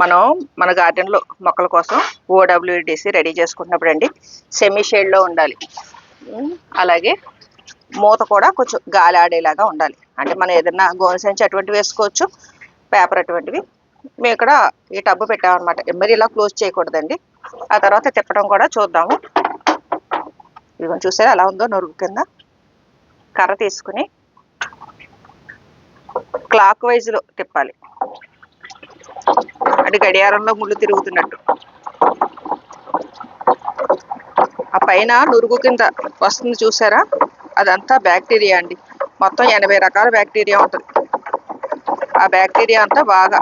మనం మన గార్డెన్లో మొక్కల కోసం ఓడబ్ల్యూడిసి రెడీ చేసుకుంటున్నప్పుడు అండి సెమీ షేడ్లో ఉండాలి. అలాగే మూత కూడా కొంచెం గాలి ఆడేలాగా ఉండాలి. అంటే మనం ఏదైనా గోనె సంచి అటువంటివి వేసుకోవచ్చు పేపర్ అటువంటివి. మేము ఇక్కడ ఈ టబ్బు పెట్టామన్నమాట. మరి ఇలా క్లోజ్ చేయకూడదండి. ఆ తర్వాత తిప్పడం కూడా చూద్దాము. ఇదిగో చూసారా ఎలా ఉందో నొరుగు కింద. కర్ర తీసుకుని క్లాక్ వైజ్లో తిప్పాలి. అంటే గడియారంలో ముళ్ళు తిరుగుతున్నట్టు. ఆ పైన నురుగు కింద వస్తుంది చూసారా? అదంతా బ్యాక్టీరియా అండి. మొత్తం ఎనభై రకాల బ్యాక్టీరియా ఉంటుంది. ఆ బ్యాక్టీరియా అంతా బాగా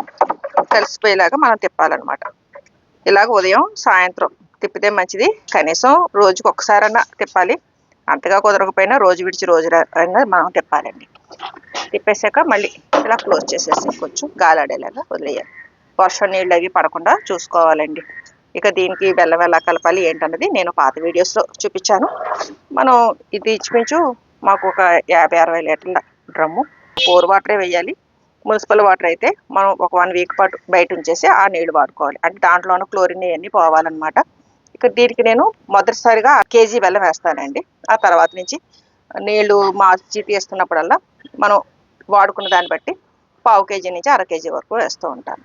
కలిసిపోయేలాగా మనం తిప్పాలన్నమాట. ఇలాగ ఉదయం సాయంత్రం తిప్పితే మంచిది. కనీసం రోజుకి ఒకసారన్నా తిప్పాలి. అంతగా కుదరకపోయినా రోజు విడిచి రోజు మనం తిప్పాలండి. తిప్పేసాక మళ్ళీ ఇలా క్లోజ్ చేసేసి కొంచెం గాలాడేలాగా వదిలేయాలి. వర్షం నీళ్ళు అవి పడకుండా చూసుకోవాలండి. ఇక దీనికి బెల్లం ఎలా కలపాలి ఏంటన్నది నేను పాత వీడియోస్లో చూపించాను. మనం ఇది ఇచ్చిమించు మాకు ఒక యాభై అరవై లీటర్ల డ్రమ్ము. బోర్ వాటరే వేయాలి మున్సిపల్ వాటర్ అయితే మనం ఒక వన్ వీక్ పాటు బయట ఉంచేసి ఆ నీళ్ళు వాడుకోవాలి. అంటే దాంట్లోనూ క్లోరిన్ ఇవన్నీ పోవాలన్నమాట. ఇక దీనికి నేను మొదటిసారిగా కేజీ బెల్లం వేస్తానండి. ఆ తర్వాత నుంచి నీళ్ళు మార్చి తీస్తున్నప్పుడల్లా మనం వాడుకున్న దాన్ని బట్టి పావు కేజీ నుంచి అర కేజీ వరకు వేస్తూ ఉంటాను.